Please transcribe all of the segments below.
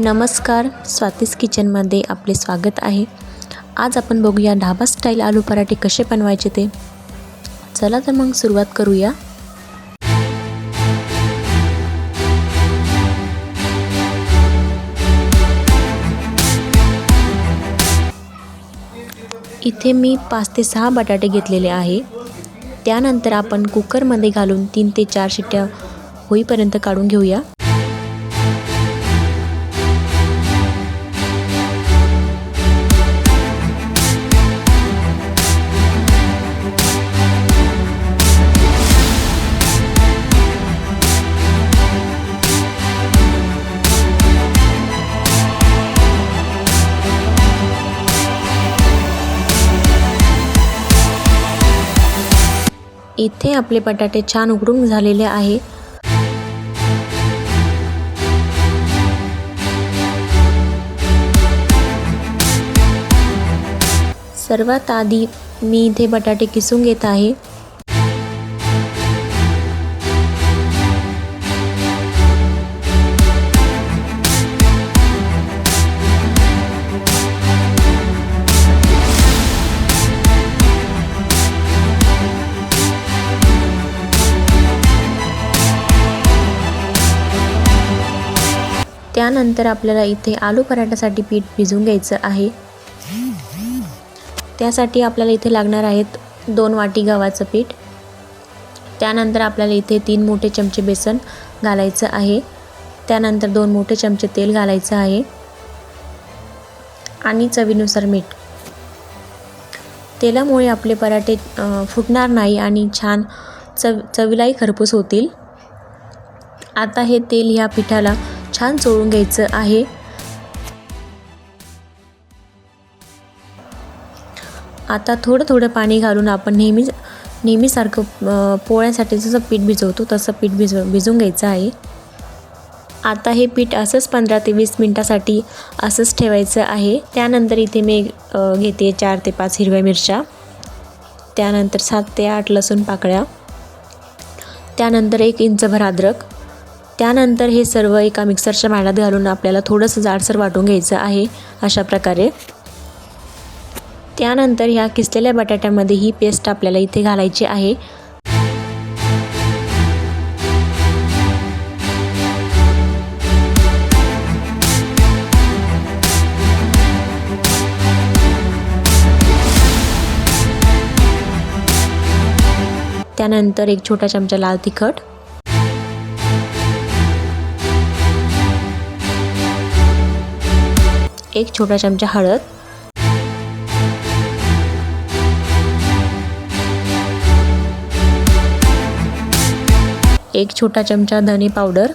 नमस्कार स्वातीस किचनमध्ये आपले स्वागत आहे. आज आपण बघूया ढाबा स्टाईल आलू पराठे कसे बनवायचे ते. चला तर मग सुरुवात करूया. इथे मी पाच ते सहा बटाटे घेतलेले आहे. त्यानंतर आपण कुकरमध्ये घालून तीन ते चार शिट्ट्या होईपर्यंत काढून घेऊया. इथे आपले बटाटे छान उकडून झालेले आहे. सर्वात आधी मी इथे बटाटे किसून घेत आहे. त्यानंतर आपल्याला इथे आलू पराठासाठी पीठ भिजवून घ्यायचं आहे. त्यासाठी आपल्याला इथे लागणार आहेत दोन वाटी गव्हाचं पीठ. त्यानंतर आपल्याला इथे तीन मोठे चमचे बेसन घालायचं आहे. त्यानंतर दोन मोठे चमचे तेल घालायचं आहे. आणि चवीनुसार मीठ. तेलामुळे आपले पराठे फुटणार नाही आणि छान चव चवीलाही खरपूस होतील. आता हे तेल ह्या पिठाला छान चोळून घ्यायचं आहे. आता थोडं थोडं पाणी घालून आपण नेहमी नेहमीसारखं पोळ्यासाठी जसं पीठ भिजवतो तसं पीठ भिजव भिजवून घ्यायचं आहे. आता हे पीठ असंच पंधरा ते वीस मिनटासाठी असंच ठेवायचं आहे. त्यानंतर इथे मी घेते चार ते पाच हिरव्या मिरच्या. त्यानंतर सात ते आठ लसूण पाकळ्या. त्यानंतर एक इंचभर अद्रक. त्यानंतर हे सर्व एका मिक्सरच्या भांड्यात घालून आपल्याला थोडंसं जाडसर वाटून घ्यायचं आहे अशा प्रकारे. त्यानंतर ह्या किसलेल्या बटाट्यामध्ये ही पेस्ट आपल्याला इथे घालायची आहे. त्यानंतर एक छोटा चमचा लाल तिखट एक छोटा चमचा हळद. एक छोटा चमचा धने पावडर.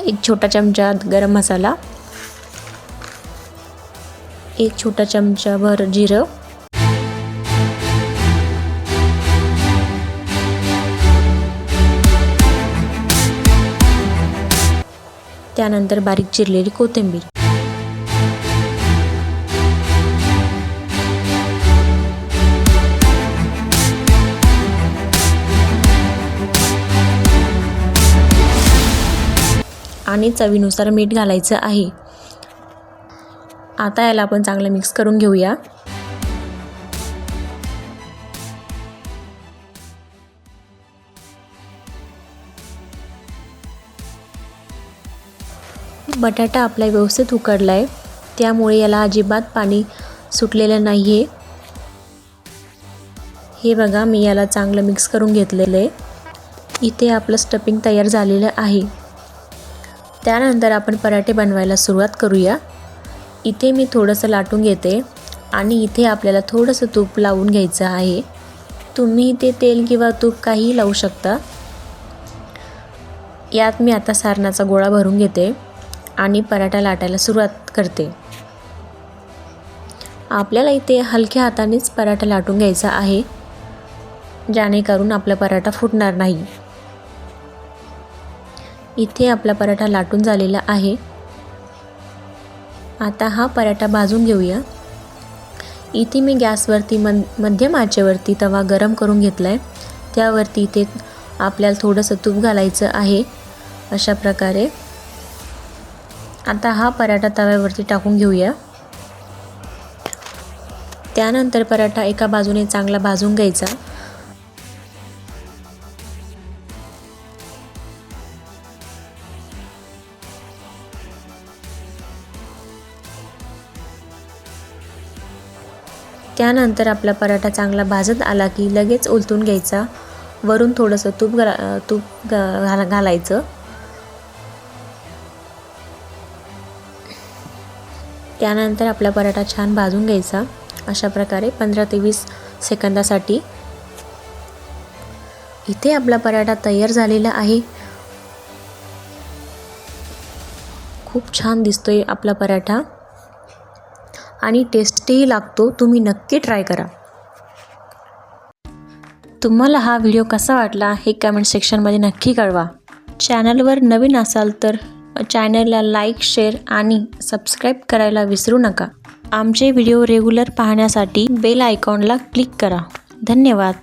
एक छोटा चमचा गरम मसाला. एक छोटा चमचा भर जिरं. त्यानंतर बारीक चिरलेली कोथिंबीर. आणि चवीनुसार मीठ घालायचं आहे. आता याला आपण चांगलं मिक्स करून घेऊया. बटाटा आपला व्यवस्थित उकडला आहे त्यामुळे याला अजिबात पाणी सुटलेलं नाही आहे हे बघा मी याला चांगलं मिक्स करून घेतलेलं आहे. इथे आपलं स्टपिंग तयार झालेलं आहे. त्यानंतर आपण पराठे बनवायला सुरुवात करूया. इथे मी थोडंसं लाटून घेते आणि इथे आपल्याला थोडंसं तूप लावून घ्यायचं आहे. तुम्ही इथे तेल किंवा तूप काहीही लावू शकता. यात मी आता सारणाचा गोळा भरून घेते. आणि पराठा लाटायला सुरुवात करते. आपल्याला इथे हलक्या हातानेच पराठा लाटून घ्यायचा आहे जेणेकरून आपला पराठा फुटणार नाही. इथे आपला पराठा लाटून झालेला आहे. आता हा पराठा भाजून घेऊया. इथे मी गॅसवरती मन मध्यम आचेवरती तवा गरम करून घेतला आहे त्यावरती इथे आपल्याला थोडंसं तूप घालायचं आहे. अशा प्रकारे आता हा पराठा तव्यावरती टाकून घेऊया. त्यानंतर पराठा एका बाजूने चांगला भाजून घ्यायचा. त्यानंतर आपला पराठा चांगला भाजत आला की लगेच उलटून घ्यायचा. वरून थोडंसं तूप घाला तूप घाला घालायचं. त्यानंतर आपला पराठा छान भाजून घ्यायचा. अशा प्रकारे पंधरा ते वीस सेकंदासाठी. इथे आपला पराठा तयार झालेला आहे. खूप छान दिसतोय आपला पराठा. आणि टेस्टीही लागतो तुम्ही नक्की ट्राय करा. तुम्हाला हा व्हिडिओ कसा वाटला हे कमेंट सेक्शनमध्ये नक्की कळवा. चॅनलवर नवीन असाल तर चॅनलला लाईक शेअर आणि सबस्क्राईब करायला विसरू नका. आमचे व्हिडिओ रेग्युलर पाहण्यासाठी बेल आयकॉनला क्लिक करा. धन्यवाद.